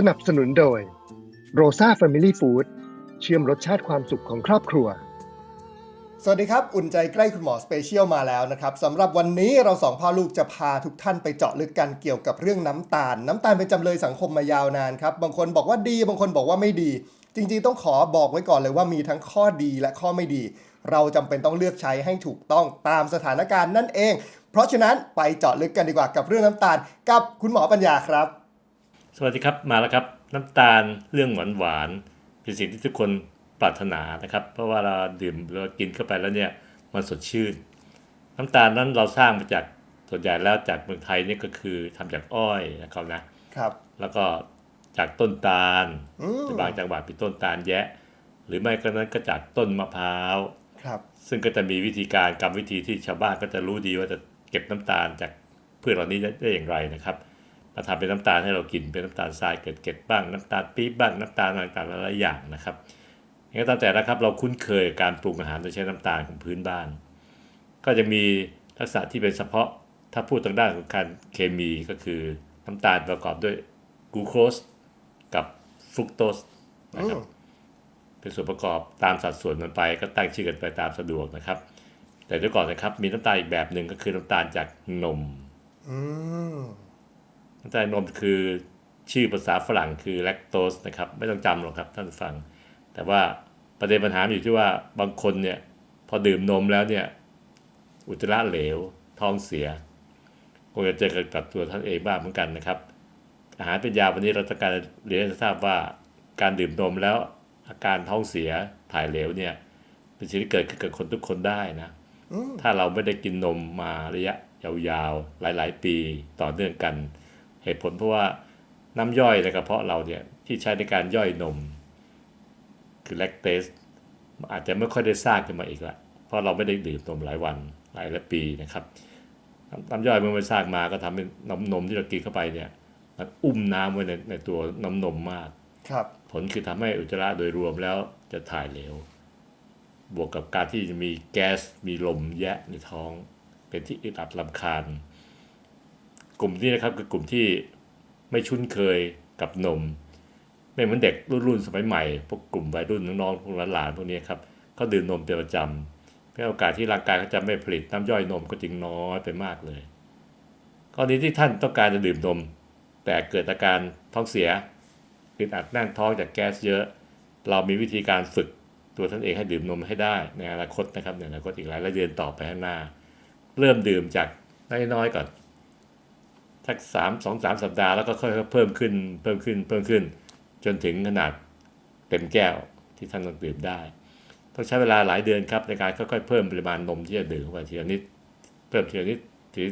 สนับสนุนโดย Rosa Family Food เชื่อมรสชาติความสุขของครอบครัว สวัสดีครับ อุ่นใจใกล้คุณหมอสเปเชียลมาแล้วนะครับสำหรับวันนี้เราสองพ่อลูกจะพาทุกท่านไปเจาะลึกกันเกี่ยวกับเรื่องน้ำตาล น้ำตาลเป็นจำเลยสังคมมายาวนานครับ บางคนบอกว่าดีบางคนบอกว่าไม่ดี จริงๆ ต้องขอบอกไว้ก่อนเลยว่ามีทั้งข้อดีและข้อไม่ดี เราจำเป็นต้องเลือกใช้ให้ถูกต้องตามสถานการณ์นั่นเอง เพราะฉะนั้นไปเจาะลึกกันดีกว่ากับเรื่องน้ำตาล กับคุณหมอปัญญาครับ สวัสดีครับมาแล้วครับน้ำตาลเรื่องหวานหวานๆเป็นสิ่งที่ทุกคนปรารถนานะครับ เพราะว่าเราดื่มเรากินเข้าไปแล้วเนี่ยมันสดชื่น น้ำตาลนั้นเราสร้างมาจากส่วนใหญ่แล้วจากเมืองไทยเนี่ยก็คือทำจากอ้อยนะครับนะครับ แล้วก็จากต้นตาลอืมบางจังหวัดเป็นต้นตาลแยะ หรือไม่ก็นั้นก็จากต้นมะพร้าวครับ ซึ่งก็จะมีวิธีการกรรมวิธีที่ชาวบ้านก็จะรู้ดีว่าจะเก็บน้ำตาลจากพืชเหล่านี้ได้อย่างไรนะครับ มาทำเป็นน้ำตาลให้เรากินเป็นน้ำตาลทรายเกิดเก็ดบ้างน้ำตาลปี๊บบ้างน้ำตาลต่างๆหลายอย่างนะครับอย่างไรก็ตามแต่นะครับเราคุ้นเคยการปรุงอาหารโดยใช้น้ำตาลของพื้นบ้าน ก็จะมีลักษณะที่เป็นเฉพาะถ้าพูดทางด้านของการเคมีก็คือน้ำตาลประกอบด้วยกลูโคสกับฟรุกโตสนะครับเป็นส่วนประกอบตามสัดส่วนมันไป ก็ตั้งชื่อกันไปตามสะดวกนะครับ แต่เดี๋ยวก่อนนะครับ มีน้ำตาลอีกแบบหนึ่งก็คือน้ำตาลจากนม อืม น้ำตาลนมคือชื่อภาษาฝรั่งคือแลคโตสนะครับไม่ต้องจำหรอกครับท่านผู้ฟัง แต่ว่าประเด็นปัญหาอยู่ที่ว่าบางคนเนี่ยพอดื่มนมแล้วเนี่ยอุจจาระเหลว ท้องเสียคงจะเจอกับตัวท่านเองบ้างเหมือนกันนะครับ อาหารเป็นยาวันนี้เราต้องการเรียนให้ทราบว่าการดื่มนมแล้วอาการท้องเสียถ่ายเหลวเนี่ยเป็นสิ่งที่เกิดขึ้นกับคนทุกคนได้นะอืมถ้าเราไม่ได้กินนมมาระยะยาวๆหลาย ๆ ปีต่อเนื่องกัน เหตุผลเพราะว่าน้ำย่อยในกระเพาะเราเนี่ยที่ใช้ในการย่อยนม คือแลคเตสอาจจะไม่ค่อยได้สร้างขึ้นมาอีกละเพราะเราไม่ได้ดื่มนมหลายวันหลายปีนะครับน้ำน้ำย่อยเมื่อมันสร้างมาก็ทำให้น้ำนมที่เรากินเข้าไปเนี่ยมันอุ้มน้ำไว้ในในตัวน้ำนมมากครับ ผลคือทำให้อุจจาระโดยรวมแล้วจะถ่ายเหลว บวกกับการที่จะมีแก๊สมีลมแยะในท้อง เป็นที่อึดอัดลำคาญ กลุ่มนี้นะครับคือกลุ่มที่ไม่ชุนเคยกับนม ไม่เหมือนเด็กรุ่นสมัยใหม่ พวกกลุ่มวัยรุ่นน้องๆพวกหลานๆพวกนี้ครับเขาดื่มนมเป็นประจำเพื่อโอกาสที่ร่างกายเขาจะไม่ผลิตน้ำย่อยนมก็จึงน้อยไปมากเลยกรณีที่ท่านต้องการจะดื่มนม แต่เกิดอาการท้องเสียอึดอัดแน่นท้องจากแก๊สเยอะ เรามีวิธีการฝึกตัวท่านเองให้ดื่มนมให้ได้ในอนาคตนะครับในอนาคตอีกหลายเดือนต่อไปข้างหน้า เริ่มดื่มจากน้อยๆก่อน สักสามสองสามสัปดาห์แล้วก็ค่อยๆเพิ่มขึ้นเพิ่มขึ้นเพิ่มขึ้น จนถึงขนาดเต็มแก้วที่ท่านต้องดื่มได้ ต้องใช้เวลาหลายเดือนครับในการค่อยๆเพิ่มปริมาณนมที่จะดื่มเข้าไปทีละนิดเพิ่มทีละนิดที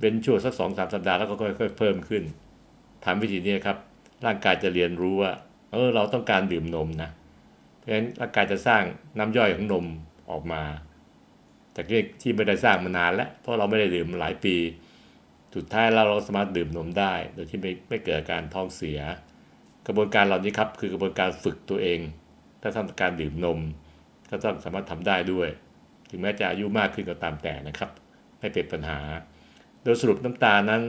เป็นช่วงสักสองสามสัปดาห์แล้วก็ค่อยๆเพิ่มขึ้นทำวิธีนี้ครับ ร่างกายจะเรียนรู้ว่าเออเราต้องการดื่มนมนะเพราะฉะนั้นร่างกายจะสร้างน้ำย่อยของนมออกมาจากที่ที่ไม่ได้สร้างมานานแล้วเพราะเราไม่ได้ดื่มหลายปี สุดท้ายเราเราสามารถดื่มนมได้ โดยที่ไม่ไม่เกิดอาการท้องเสีย กระบวนการเหล่านี้ครับคือกระบวนการฝึกตัวเอง ถ้าทำการดื่มนม ก็ต้องสามารถทำได้ด้วย ถึงแม้จะอายุมากขึ้นก็ตามแต่นะครับ ไม่เป็นปัญหา โดยสรุปน้ำตาลนั้น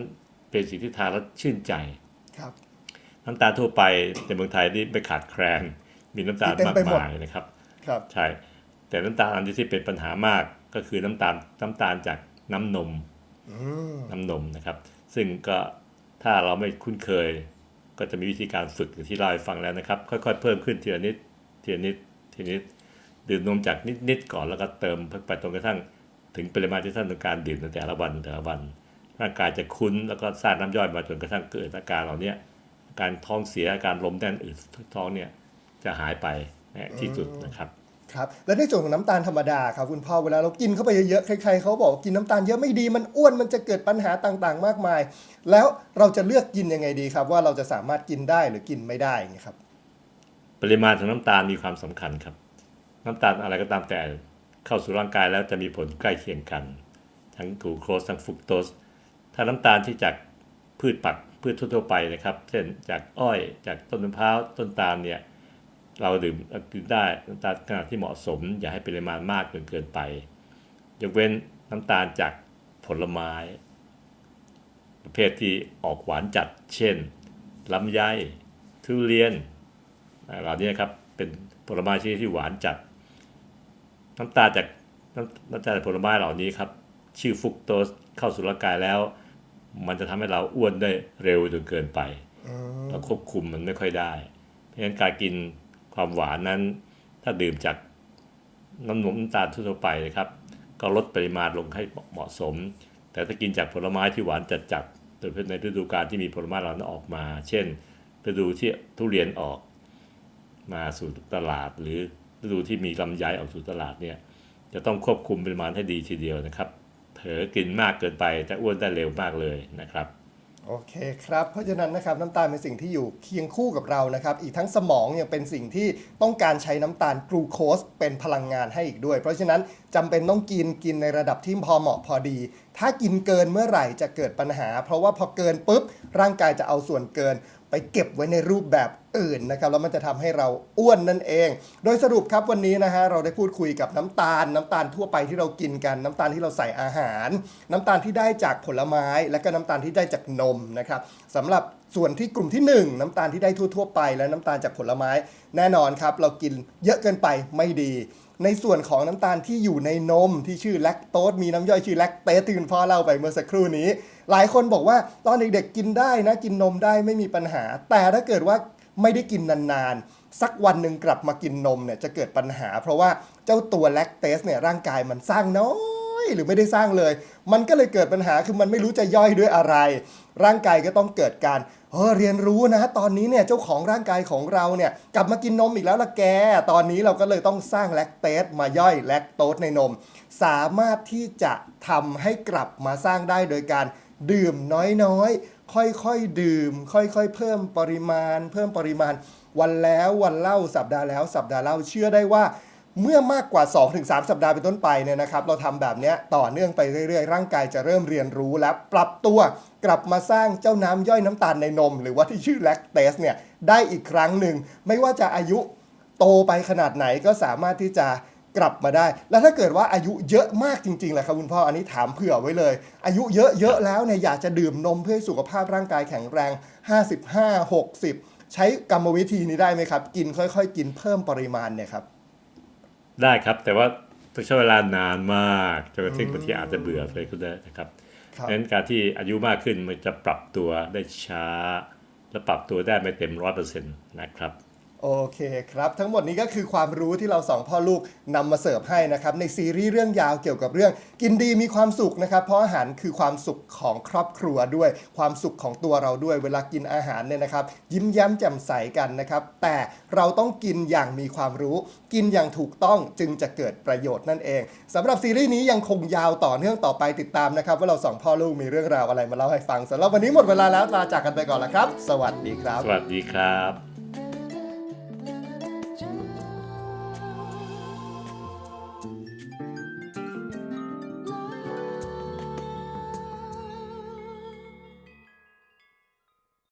เป็นสิ่งที่ทานแล้วชื่นใจครับ น้ำตาลทั่วไปในเมืองไทยนี่ไม่ขาดแคลนมีน้ำตาลเต็มมากไปหมดมายนะครับครับใช่แต่น้ำตาลอันที่เป็นปัญหามากก็คือน้ำตาลน้ำตาลจากน้ำนมอืม น้ำนมนะครับ ซึ่งก็ถ้าเราไม่คุ้นเคย ก็จะมีวิธีการฝึกอย่างที่เล่าให้ฟังแล้วนะครับ ค่อย ๆ เพิ่มขึ้นทีละนิดทีละนิดทีละนิดดื่มนมจากนิดๆก่อนแล้วก็เติมไปจนกระทั่ง ถึงปริมาณที่ท่านต้องการดื่มในแต่ละวันแต่ละวัน ร่างกายจะคุ้นแล้วก็สร้างน้ำย่อยมาจนกระทั่งเกิดอาการเหล่านี้การท้องเสียอาการลมแน่นอืดท้องเนี่ยจะหายไปที่สุดนะครับ ครับและในส่วนของน้ำตาลธรรมดาครับคุณพ่อเวลาเรากินเข้าไปเยอะๆใครๆเขาบอกกินน้ำตาลเยอะไม่ดีมันอ้วนมันจะเกิดปัญหาต่างๆ มากมาย แล้วเราจะเลือกกินยังไงดีครับ ว่าเราจะสามารถกินได้หรือกินไม่ได้อย่างครับ ปริมาณของน้ำตาลมีความสำคัญครับ น้ำตาลอะไรก็ตามแต่เข้าสู่ร่างกายแล้วจะมีผลใกล้เคียงกัน ทั้งกลูโคสทั้งฟุกโตสถ้าน้ำตาลที่จากพืชปักพืชทั่วๆไปนะครับ เช่นจากอ้อยจากต้นมะพร้าวต้นตาลเนี่ย เราดื่มกินได้น้ำตาลขนาดที่เหมาะสม อย่าให้ปริมาณมากจนเกินไป ยกเว้นน้ำตาลจากผลไม้ ประเภทที่ออกหวานจัด เช่นลำไยทุเรียนอ่าเหล่านี้นะครับเป็นผลไม้ชนิดที่หวานจัด น้ำตาลจากน้ำน้ำตาลจากผลไม้เหล่านี้ครับ ชื่อฟรุกโตสเข้าสู่ร่างกายแล้ว มันจะทำให้เราอ้วนได้เร็วจนเกินไปเราควบคุมมันไม่ค่อยได้ เพราะฉะนั้นการกิน ความหวานนั้น ถ้าดื่มจากน้ำนมน้ำตาลทั่วไปนะครับ ก็ลดปริมาณลงให้เหมาะสม แต่ถ้ากินจากผลไม้ที่หวานจัดๆโดยเฉพาะในฤดูกาลที่มีผลไม้เหล่านั้นออกมา เช่น ฤดูที่ทุเรียนออกมาสู่ตลาด หรือฤดูที่มีลำไยออกสู่ตลาดเนี่ยจะต้องควบคุมปริมาณให้ดีทีเดียวนะครับ เผลอกินมากเกินไปจะอ้วนได้เร็วมากเลยนะครับ โอเคครับ เพราะฉะนั้นนะครับน้ำตาลเป็นสิ่งที่อยู่เคียงคู่กับเรานะครับอีกทั้งสมองยังเป็นสิ่งที่ต้องการใช้น้ำตาลกลูโคสเป็นพลังงานให้อีกด้วย เพราะฉะนั้นจำเป็นต้องกินกินในระดับที่พอเหมาะพอดี ถ้ากินเกินเมื่อไหร่จะเกิดปัญหา เพราะว่าพอเกินปุ๊บร่างกายจะเอาส่วนเกิน ไปเก็บไว้ในรูปแบบอื่นนะครับแล้วมันจะทำให้เราอ้วนนั่นเอง โดยสรุปครับวันนี้นะฮะเราได้พูดคุยกับน้ำตาล น้ำตาลทั่วไปที่เรากินกัน น้ำตาลที่เราใส่อาหาร น้ำตาลที่ได้จากผลไม้ และก็น้ำตาลที่ได้จากนมนะครับสำหรับส่วนที่กลุ่มที่ 1 น้ำตาลที่ได้ทั่วๆไป และน้ำตาลจากผลไม้ แน่นอนครับ เรากินเยอะเกินไปไม่ดี ในส่วนของน้ำตาลที่อยู่ในนมที่ชื่อแลคโตสมีน้ำย่อยชื่อแลคเตสที่คุณพ่อเล่าไปเมื่อสักครู่นี้ หลายคนบอกว่าตอนเด็กๆกินได้นะกินนมได้ไม่มีปัญหา แต่ถ้าเกิดว่าไม่ได้กินนานๆ สักวันหนึ่งกลับมากินนมเนี่ยจะเกิดปัญหา เพราะว่าเจ้าตัวแลคเตสเนี่ยร่างกายมันสร้างน้อยหรือไม่ได้สร้างเลย มันก็เลยเกิดปัญหาคือมันไม่รู้จะย่อยด้วยอะไร ร่างกายก็ต้องเกิดการเออเรียนรู้นะ ตอนนี้เนี่ยเจ้าของร่างกายของเราเนี่ยกลับมากินนมอีกแล้วละแก ตอนนี้เราก็เลยต้องสร้างแลคเตสมาย่อยแลคโตสในนม สามารถที่จะทำให้กลับมาสร้างได้โดยการดื่มน้อยๆ ค่อยๆ ดื่ม ค่อยๆ เพิ่มปริมาณ เพิ่มปริมาณ วันแล้ววันเล่าสัปดาห์แล้วสัปดาห์เล่าเชื่อได้ว่า เมื่อมากกว่า 2-3 สัปดาห์เป็นต้นไปเนี่ยนะครับเราทำแบบนี้ต่อเนื่องไปเรื่อยๆ ร่างกายจะเริ่มเรียนรู้และปรับตัวกลับมาสร้างเจ้าน้ำย่อยน้ำตาลในนม หรือว่าที่ชื่อแลคเตสเนี่ยได้อีกครั้งหนึ่ง ไม่ว่าจะอายุโตไปขนาดไหนก็สามารถที่จะกลับมาได้ แล้วถ้าเกิดว่าอายุเยอะมากจริงๆแหละครับคุณพ่อ อันนี้ถามเผื่อไว้เลย อายุเยอะๆแล้วเนี่ยอยากจะดื่มนมเพื่อสุขภาพร่างกายแข็งแรง 55 60 ใช้กรรมวิธีนี้ได้ไหมครับ กินค่อยๆ กินเพิ่มปริมาณเนี่ยครับ ได้ครับ แต่ว่าต้องใช้เวลานานมากจนกระทั่งบางทีอาจจะเบื่อเลยก็ได้นะครับครับดังนั้นการที่อายุมากขึ้นมันจะปรับตัวได้ช้า และปรับตัวได้ไม่เต็มร้อยเปอร์เซ็นต์นะครับ โอเคครับ ทั้งหมดนี้ก็คือความรู้ที่เราสองพ่อลูกนำมาเสิร์ฟให้นะครับในซีรีส์เรื่องยาวเกี่ยวกับเรื่อง กินดีมีความสุขนะครับ เพราะอาหารคือความสุขของครอบครัวด้วย ความสุขของตัวเราด้วยเวลากินอาหารเนี่ยนะครับ ยิ้มแย้มแจ่มใสกันนะครับ แต่เราต้องกินอย่างมีความรู้ กินอย่างถูกต้องจึงจะเกิดประโยชน์นั่นเองสำหรับซีรีส์นี้ยังคงยาวต่อเนื่องต่อไปติดตามนะครับ ว่าเราสองพ่อลูกมีเรื่องราวอะไรมาเล่าให้ฟังสำหรับวันนี้หมดเวลาแล้วลาจากกันไปก่อนล้วครับ สวัสดีครับ สวัสดีครับ「